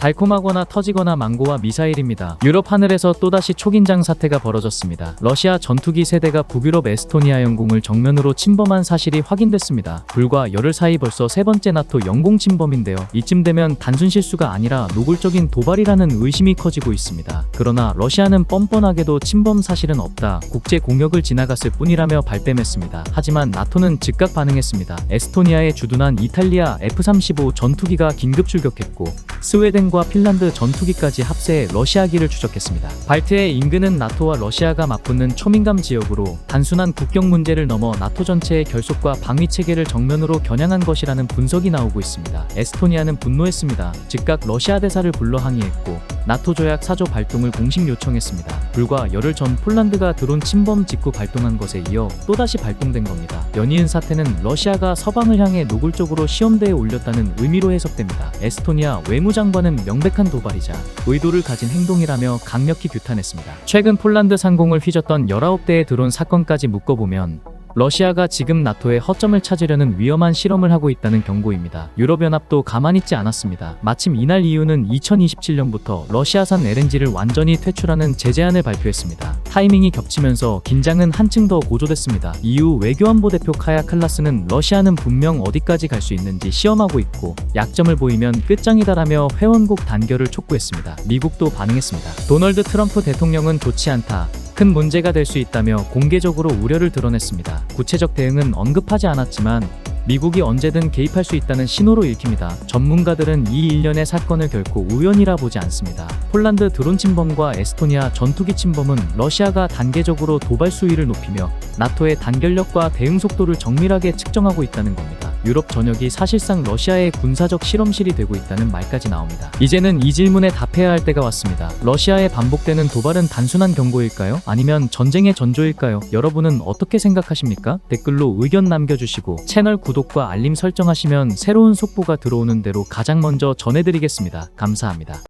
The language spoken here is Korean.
달콤하거나 터지거나 망고와 미사일입니다. 유럽 하늘에서 또다시 초긴장 사태가 벌어졌습니다. 러시아 전투기 세대가 북유럽 에스토니아 영공을 정면으로 침범한 사실이 확인됐습니다. 불과 열흘 사이 벌써 세 번째 나토 영공 침범인데요. 이쯤 되면 단순 실수가 아니라 노골적인 도발이라는 의심이 커지고 있습니다. 그러나 러시아는 뻔뻔하게도 침범 사실은 없다. 국제 공역을 지나갔을 뿐이라며 발뺌했습니다. 하지만 나토는 즉각 반응했습니다. 에스토니아에 주둔한 이탈리아 F-35 전투기가 긴급 출격했고 스웨덴 과 핀란드 전투기까지 합세해 러시아기를 추적했습니다. 발트해 인근은 나토와 러시아가 맞붙는 초민감 지역으로 단순한 국경 문제를 넘어 나토 전체의 결속과 방위 체계를 정면으로 겨냥한 것이라는 분석이 나오고 있습니다. 에스토니아는 분노했습니다. 즉각 러시아 대사를 불러 항의했고 나토 조약 사조 발동을 공식 요청했습니다. 불과 열흘 전 폴란드가 드론 침범 직후 발동한 것에 이어 또다시 발동된 겁니다. 연이은 사태는 러시아가 서방을 향해 노골적으로 시험대에 올렸다는 의미로 해석됩니다. 에스토니아 외무장관은 명백한 도발이자 의도를 가진 행동이라며 강력히 규탄했습니다. 최근 폴란드 상공을 휘젓던 19대의 드론 사건까지 묶어보면 러시아가 지금 나토의 허점을 찾으려는 위험한 실험을 하고 있다는 경고입니다. 유럽연합도 가만히 있지 않았습니다. 마침 이날 이유는 2027년부터 러시아산 LNG를 완전히 퇴출하는 제재안을 발표했습니다. 타이밍이 겹치면서 긴장은 한층 더 고조됐습니다. EU 외교안보 대표 카야 칼라스는 러시아는 분명 어디까지 갈 수 있는지 시험하고 있고 약점을 보이면 끝장이다라며 회원국 단결을 촉구했습니다. 미국도 반응했습니다. 도널드 트럼프 대통령은 좋지 않다. 큰 문제가 될 수 있다며 공개적으로 우려를 드러냈습니다. 구체적 대응은 언급하지 않았지만 미국이 언제든 개입할 수 있다는 신호로 읽힙니다. 전문가들은 이 일련의 사건을 결코 우연이라 보지 않습니다. 폴란드 드론 침범과 에스토니아 전투기 침범은 러시아가 단계적으로 도발 수위를 높이며 나토의 단결력과 대응 속도를 정밀하게 측정하고 있다는 겁니다. 유럽 전역이 사실상 러시아의 군사적 실험실이 되고 있다는 말까지 나옵니다. 이제는 이 질문에 답해야 할 때가 왔습니다. 러시아의 반복되는 도발은 단순한 경고일까요? 아니면 전쟁의 전조일까요? 여러분은 어떻게 생각하십니까? 댓글로 의견 남겨주시고 채널 구독과 알림 설정하시면 새로운 속보가 들어오는 대로 가장 먼저 전해드리겠습니다. 감사합니다.